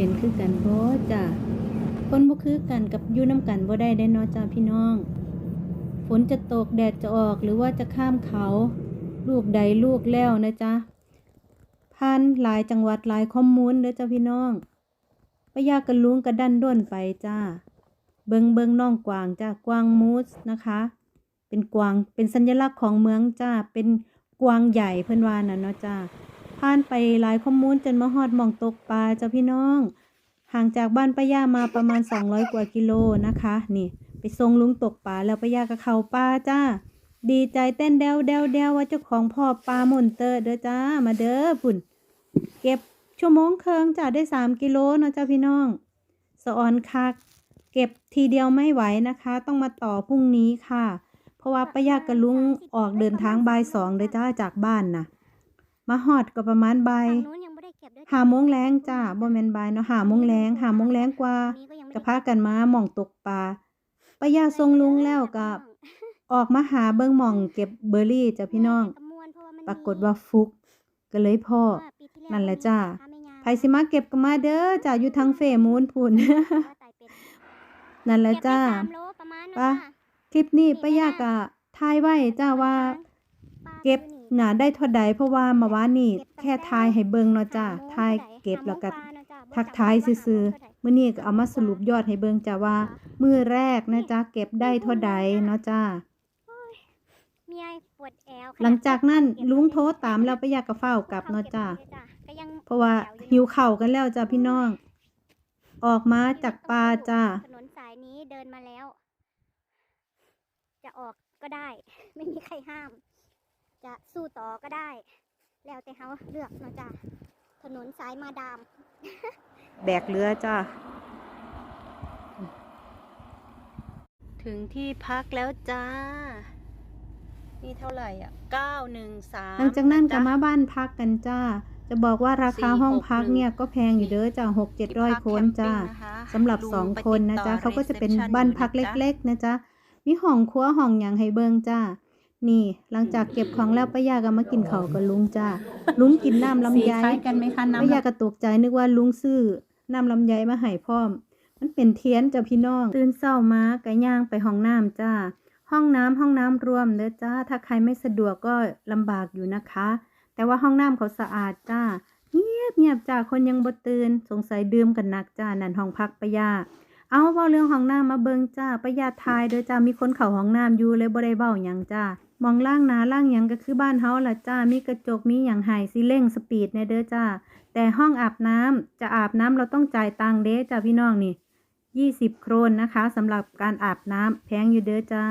เป็นคือกันบ่จ้ะคนบ่คือกันกับอยู่นํกันบ่ได้เด้เนาะจ้าพี่น้อง ฝนจะตกแดดจะออกหรือว่าจะข้ามเขา ลูกใดลูกแล้วนะจ๊ะผ่านหลายจังหวัดหลายคอมมูนเด้อจ้าพี่น้องปะยากระลุงกระดันด้นไปจ้า เบิงเบิงน้องกวางจ้ากวางมูสนะคะ เป็นกวางเป็นสัญลักษณ์ของเมืองจ้าเป็นกวางใหญ่เพิ่อนวาน่ะเนาะจ้า ผ่านไปหลายข้อมูลจนมาฮอดหม่องตกปลาเจ้าพี่น้อง ห่างจากบ้านป้าย่ามาประมาณ 200 กว่ากิโลนะคะ นี่ ไปส่งลุงตกปลาแล้วป้าย่าก็เข้าป่าจ้า ดีใจเต้นเดวเดวเดวว่าเจ้าของพ่อปลาหมุนเตอร์เด้อจ้ามาเด้อพุ่น เก็บชั่วโมงเคิงจ้าได้ 3 กิโลเนาะเจ้าพี่น้องสะออนคักเก็บทีเดียวไม่ไหวนะคะ ต้องมาต่อพรุ่งนี้ค่ะ เพราะว่าป้าย่ากับลุงออกเดินทางบ่ายสองเด้อจ้าจากบ้านนะ มาฮอดก็ประมาณบ่ายฝั่งนู้นยังไม่ได้เก็บด้วยหาโมงแรงจ้าบ่แม่นบ่ายเนาะหาโมงแรงหาโมงแรงกว่านี้ก็ยังไม่ก็ได้พากันมาหม่องตกปลาป้าย่าทรงลุงแล้วก็ออกมาหาเบิ่งหม่องเก็บเบอร์รี่จ้ะพี่น้องกระมวลเพราะว่ามันปรากฏว่าฟุกก็เลยพ่อ เพราะว่าปีที่นั่นแหละจ้าถ้าไม่งามไผสิมาเก็บก็มาเด้อจ้าอยู่ทางเฟมูนพุ่นเพราะว่าไต่เป็ดนั่นแหละเก็บได้จ้า สามโลประมาณนั้นปะจ้ะคลิปนี้ป้าย่าก็ทายไว้จ้าว่า ปลาเก็บตัวนี้ หนาได้เท่าใดเพราะว่าเมาว่านนี่แค่ทายให้เบิ่งเนาะจ้าทายเก็บแล้วก็ทักทายซื่อๆมื้อนี้ก็เอามาสรุปยอดให้เบิ่งจ้าว่า มื้อแรกนะจ๊ะเก็บได้เท่าใดเนาะจ้าเมียปวดแอวหลังจากนั้นเก็บลุงโทรตามแล้วไปอยากกระเฝ้ากลับเนาะจ้าก็ยังเพราะว่าแถหิวอยู่เข่าวกันแล้วจ้าพี่น้อง ออกมาจากป่าจ้าถนนสายนี้เดินมาแล้ว จะออกก็ได้ ไม่มีใครห้าม จะสู้ต่อก็ได้ แล้วแต่เขาเลือกเนาะจ้ะถนนสายมาดาม แบกเรือจ้าถึงที่พักแล้วจ้า นี่เท่าไหร่อะเก้าหนึ่งสามหลังจากนั้นก็มาบ้านพักกันจ้า จะบอกว่าราคาห้องพักเนี่ยก็แพงอยู่เด้อจ้าหกเจ็ดร้อยคนจ้าสำหรับสองคนนะจ๊ะเขาก็จะเป็นบ้านพักเล็ก ๆ นะจ๊ะมีห้องครัวห้องหยังให้เบิ่งจ้า นี่หลังจากเก็บของแล้วป้ายาก็มากินข้าวกับลุงจ้าลุงกินน้ำลำไยสีคล้ายกันไหมคะน้ำป้ายากระตกใจนึกว่าลุงซื้อน้ำลำไยมาให้พร้อม มันเป็นเทียนจ้ะพี่น้อง ตื่นเช้ามาก็ย่างไปห้องน้ำจ้า ห้องน้ำห้องน้ำรวมเด้อจ้า ถ้าใครไม่สะดวกก็ลำบากอยู่นะคะ แต่ว่าห้องน้ำเขาสะอาดจ้า เงียบเงียบจ้าคนยังบ่ตื่นสงสัยดื่มกันหนักจ้านั่นห้องพักป้ายา เอาเว้าเรื่องห้องน้ำมาเบิ่งจ้าประหยาทายเด้อจ้ามีคนเข้าห้องน้ำอยู่เลยบ่ได้เว้าหยังจ้ามองล่างนาล่างหยังก็คือบ้านเฮาล่ะจ้ามีกระจกมีหยังให้สิเร่งสปีดแน่เด้อจ้าแต่ห้องอาบน้ำจะอาบน้ำเราต้องจ่ายตังค์เด้จ้าพี่น้องนี่20โครนนะคะสำหรับการอาบน้ำแพงอยู่เด้อจ้า